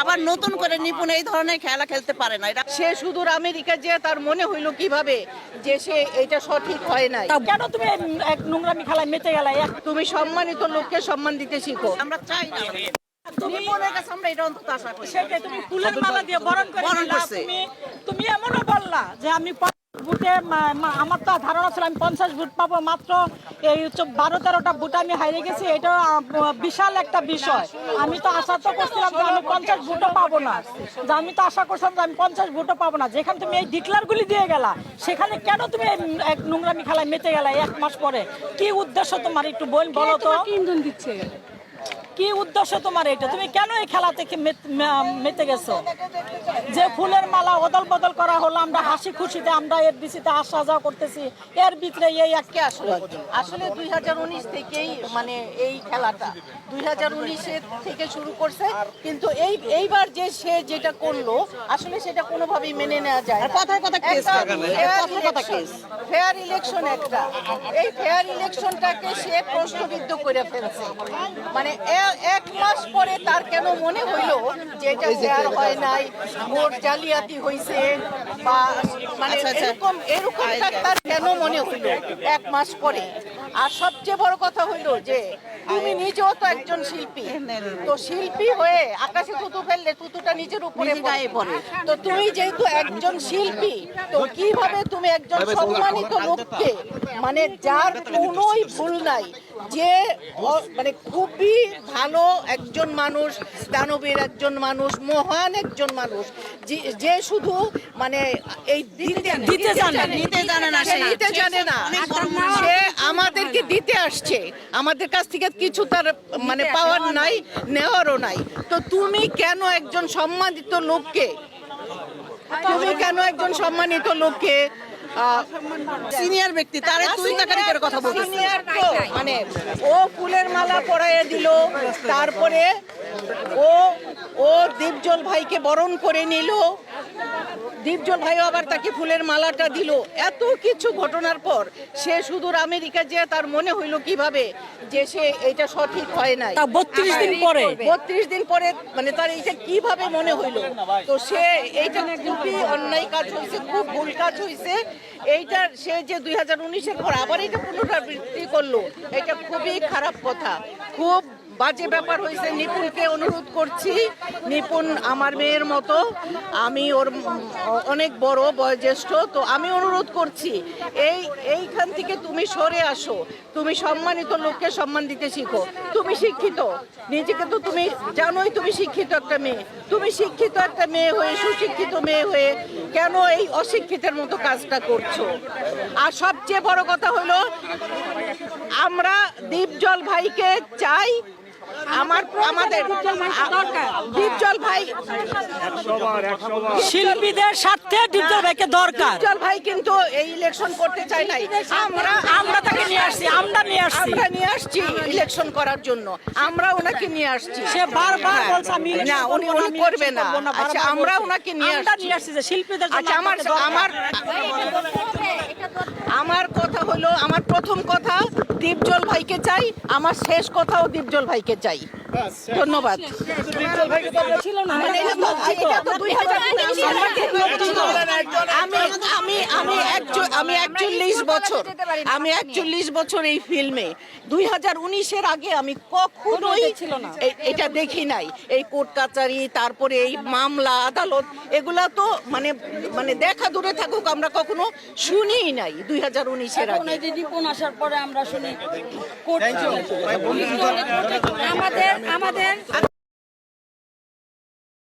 আবার নতুন করে নিপুণ এই ধরনের খেলা খেলতে পারে না। এটা সে সুদূর আমেরিকা যে তার মনে হইল কীভাবে যে সে এটা সঠিক হয় নাই। কেন তুমি এক নোংরামি খেলায় মেতে গেলে? তুমি সম্মানিত লোককে সম্মান দিতে শিখো। আমরা চাই না। নিপুণের কাছে আমরা এটা অন্তত আশা করি। সেটাই তুমি ফুলের মালা দিয়ে বরণ করে। তুমি তুমি এমনও বললা যে আমি ভোটে আমার তো ধারণা ছিল আমি পঞ্চাশ ভোট পাবো মাত্র। এই বারো, তেরোটা ভোট আমি হারিয়ে গেছি এটা বিশাল একটা বিষয়। আমি তো আশা তো করছিলাম যে আমি পঞ্চাশ ভোটও পাবো না। যে আমি তো আশা করছিলাম যে আমি পঞ্চাশ ভোটও পাবো না। যেখানে তুমি এই ডিক্লারগুলি দিয়ে গেলা, সেখানে কেন তুমি এক নোংরামি খেলায় মেতে গেলা এক মাস পরে? কি উদ্দেশ্য তোমার একটু বল বলো তো? দিচ্ছে। কি উদ্দেশ্য তোমার এটা? তুমি কেন এই খেলা থেকে মেতে গেছো? যে ফুলের মালা অদল বদল করা হলো আমরা হাসি খুশিতে আমরা এর বিসিতে আসা যাওয়া করতেছি এর ভিতরে এই এক আসলে? আসলে দুই হাজার উনিশ থেকেই মানে এই খেলাটা দুই হাজার উনিশের থেকে শুরু করছে কিন্তু এই এইবার যে সে যেটা করল আসলে সেটা কোনোভাবেই মেনে নেওয়া যায় আর কথায় case। ফেয়ার ইলেকশন একটা। এই ফেয়ার ইলেকশনটাকে সে প্রশ্নবিদ্ধ করে ফেলছে। মানে এ- এক মাস পরে তার কেন মনে হইল যে এটা শেয়ার হয় নাই ভোট জালিয়াতি হয়েছে বা মানে। এরকম এরকমটা তার কেন মনে হইল এক মাস পরে আর সবচেয়ে বড় কথা হইল যে তুমি নিজেও তো একজন শিল্পী। তো শিল্পী হয়ে আকাশে থুতু ফেললে থুতুটা নিজের উপরে গায়ে পড়ে। তো তুমি যেহেতু একজন শিল্পী তো কীভাবে তুমি একজন সম্মানিত লোককে মানে যার কোনোই ভুল নাই যে মানে খুবই ভালো একজন মানুষ দানবীর একজন মানুষ মহান একজন মানুষ যে- যে শুধু মানে এই দিতে দিতে জানে, না। নিতে জানে না অনেক বড় মানুষ। সে আমাদেরকে দিতে আসছে। আমাদের কাছ থেকে কিছু তার মানে পাওয়ার নাই নেওয়ারও নাই। তো তুমি কেন একজন সম্মানিত লোককে তুমি কেন একজন সম্মানিত লোককে সিনিয়র ব্যক্তি তারে তুই তাকারি করে কথা বলছিস? Senior তো, মানে ও ফুলের মালা পরাইয়ে দিল তারপরে ও ও দীপজল ভাইকে বরণ করে নিল দীপজল ভাইও আবার তাকে ফুলের মালাটা দিল। এত কিছু ঘটনার পর সে সুদূর আমেরিকা যে তার মনে হইল কীভাবে যে সে এটা সঠিক হয় নাই। তা 32 দিন পরে। বত্রিশ দিন পরে মানে তার এইটা কীভাবে মনে হইল? তো সে এইটা খুবই অন্যায় কাজ হয়েছে খুব ভুল কাজ হয়েছে এইটা সে যে দুই হাজার উনিশের পর আবার এটা পুনরাবৃত্তি করল এটা খুবই খারাপ কথা। খুব বাজে ব্যাপার হয়েছে, নিপুণকে অনুরোধ করছি, নিপুণ আমার মেয়ের মতো, আমি ওর অনেক বড়, বয়োজ্যেষ্ঠ, তো আমি অনুরোধ করছি, এই, এইখান থেকে তুমি সরে আসো, তুমি সম্মানিত লোককে সম্মান দিতে শিখো, তুমি শিক্ষিত, নিজেকে তো তুমি জানোই তুমি শিক্ষিত একটা মেয়ে, তুমি শিক্ষিত একটা মেয়ে হয়ে, সুশিক্ষিত মেয়ে হয়ে কেন এই অশিক্ষিতের মতো কাজটা করছ? আর সবচেয়ে বড় কথা হলো, আমরা দীপজল ভাইকে চাই আমাদের দীপজল ভাই শিল্পীদের স্বার্থে ডিপজল ভাইকে দরকার। দীপজল ভাই কিন্তু এই ইলেকশন করতে চাই নাই। আমরা আমরা তাকে নিয়ে আসছি আমরা নিয়ে আসছি। আমরা নিয়ে আসছি ইলেকশন করার জন্য। আমরা ওনাকে নিয়ে আসছি। সে বারবার বলছে আমি না উনি উনি করবে না। আচ্ছা আমরা ওনাকে নিয়ে আমরা আসছি। নিয়ে আসছি যে শিল্পীদের জন্য আচ্ছা আমার আমার আমার কথা হলো আমার প্রথম কথা দীপজল ভাইকে চাই। আমার শেষ কথাও দীপজল ভাইকে চাই। ধন্যবাদ। ছিল না এটা তো- এটা তো 2000 আমি আমি আমি আমি একচল্লিশ বছর আমি একচল্লিশ বছর এই ফিল্মে। দুই হাজার উনিশের আগে আমি কখনোই এটা দেখি নাই। এই কোর্ট কাচারি তারপরে এই মামলা আদালত এগুলা তো মানে মানে দেখা দূরে থাকুক আমরা কখনো শুনিই নাই দুই হাজার উনিশের আগে। আসার পরে আমরা শুনি আমাদের আমাদের